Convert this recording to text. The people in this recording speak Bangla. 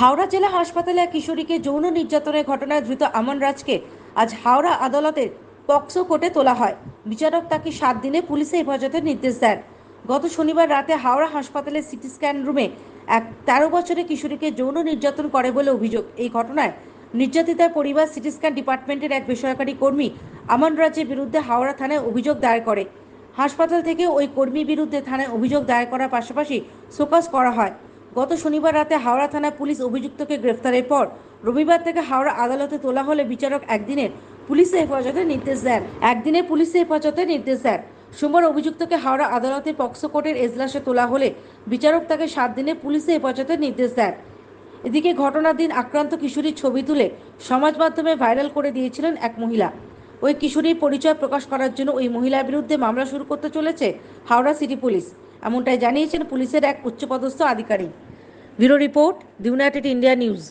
হাওড়া জেলা হাসপাতালে এক কিশোরীকে যৌন নির্যাতনের ঘটনায় ধৃত আমন রাজকে আজ হাওড়া আদালতের পক্সো কোর্টে তোলা হয়। বিচারক তাকে সাত দিনে পুলিশে হেফাজতের নির্দেশ দেন। গত শনিবার রাতে হাওড়া হাসপাতালে সিটি স্ক্যান রুমে এক তেরো বছরের কিশোরীকে যৌন নির্যাতন করে বলে অভিযোগ। এই ঘটনায় নির্যাতিতার পরিবার সিটি স্ক্যান ডিপার্টমেন্টের এক বেসরকারি কর্মী আমন রাজের বিরুদ্ধে হাওড়া থানায় অভিযোগ দায়ের করে। হাসপাতাল থেকে ওই কর্মীর বিরুদ্ধে থানায় অভিযোগ দায়ের করার পাশাপাশি শোকজ করা হয়। গত শনিবার রাতে হাওড়া থানায় পুলিশ অভিযুক্তকে গ্রেফতারের পর রবিবার থেকে হাওড়া আদালতে তোলা হলে বিচারক একদিনের পুলিশে হেফাজতের নির্দেশ দেন। একদিনের পুলিশে হেফাজতের নির্দেশ দেন। সোমবার অভিযুক্তকে হাওড়া আদালতের পক্সো কোর্টের এজলাসে তোলা হলে বিচারক তাকে সাত দিনে পুলিশে হেফাজতের নির্দেশ দেন। এদিকে ঘটনার দিন আক্রান্ত কিশোরীর ছবি তুলে সমাজ মাধ্যমে ভাইরাল করে দিয়েছিলেন এক মহিলা। ওই কিশোরীর পরিচয় প্রকাশ করার জন্য ওই মহিলার বিরুদ্ধে মামলা শুরু করতে চলেছে হাওড়া সিটি পুলিশ। এমনটাই জানিয়েছেন পুলিশের এক উচ্চপদস্থ আধিকারিক। Video Report, the United India News.